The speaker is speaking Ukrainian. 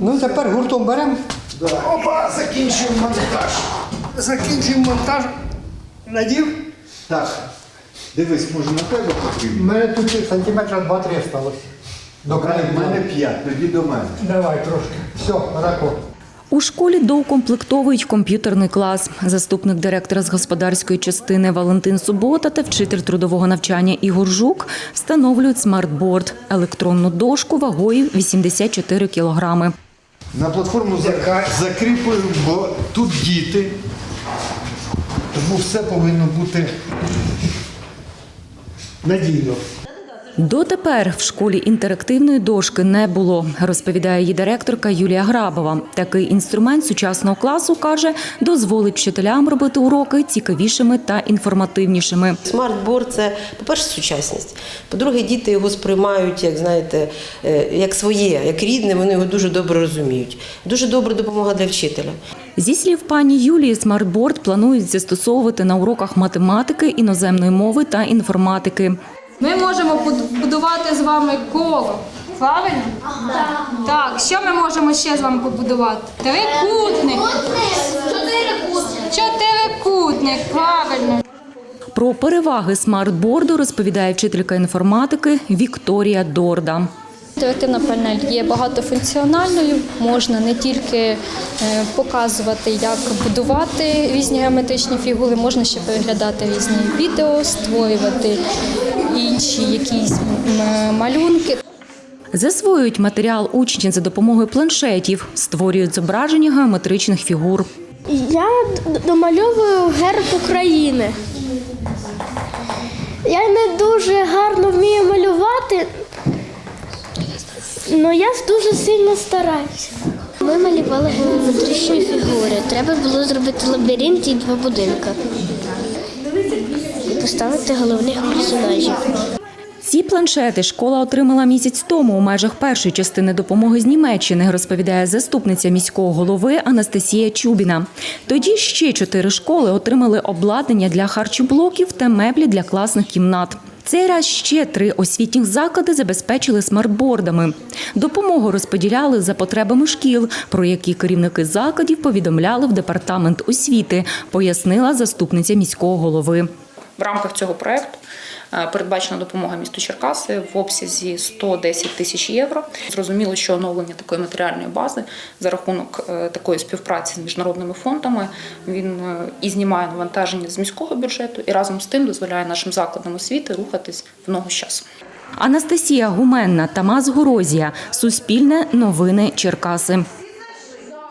Ну тепер гуртом беремо. Опа, закінчуємо монтаж. Закінчуємо монтаж. Надів. Так, дивись, може на тебе У потрібно? мене тут сантиметра 2-3 сталося. До краю. У мене п'ять, тоді до мене. Давай трошки. Все, рако. У школі доукомплектовують комп'ютерний клас. Заступник директора з господарської частини Валентин Субота та вчитель трудового навчання Ігор Жук встановлюють смартборд – електронну дошку вагою 84 кілограми. На платформу за- закріплюємо, бо тут діти. Тому все повинно бути Надійно. Дотепер в школі інтерактивної дошки не було, розповідає її директорка Юлія Грабова. Такий інструмент сучасного класу, каже, дозволить вчителям робити уроки цікавішими та інформативнішими. Смартборд це, по-перше, сучасність. По-друге, діти його сприймають, як знаєте, е, як своє, як рідне, вони його дуже добре розуміють. Дуже добра допомога для вчителя. Зі слів пані Юлії, смартборд планують застосовувати на уроках математики, іноземної мови та інформатики. Ми можемо буд- будувати з вами коло. Правильно? Так, що ми можемо ще з вами побудувати? Трикутник. Чотирикутник, правильно. Про переваги смартборду розповідає вчителька інформатики Вікторія Дорда. Інтерактивна панель є багатофункціональною. Можна не тільки е, показувати, як будувати різні геометричні фігури, можна ще переглядати різні відео, створювати інші якісь малюнки. Засвоюють матеріал учні за допомогою планшетів, створюють зображення геометричних фігур. Я домальовую герб України. Я не дуже гарно вмію малювати, але я дуже сильно стараюся. Ми малювали геометричні фігури. Треба було зробити лабіринт і два будинка. Поставити головних персонажів. Ці планшети школа отримала місяць тому у межах першої частини допомоги з Німеччини, розповідає заступниця міського голови Анастасія Чубіна. Тоді ще чотири школи отримали обладнання для харчоблоків та меблі для класних кімнат. Цей раз ще три освітніх заклади забезпечили смартбордами. Допомогу розподіляли за потребами шкіл, про які керівники закладів повідомляли в департамент освіти, пояснила заступниця міського голови. В рамках цього проекту е, передбачена допомога місту Черкаси в обсязі 110 тисяч євро. Зрозуміло, що оновлення такої матеріальної бази за рахунок е, такої співпраці з міжнародними фондами він е, і знімає навантаження з міського бюджету, і разом з тим дозволяє нашим закладам освіти рухатись в ногу з часом. Анастасія Гуменна, Тамас Горозія. Суспільне новини Черкаси.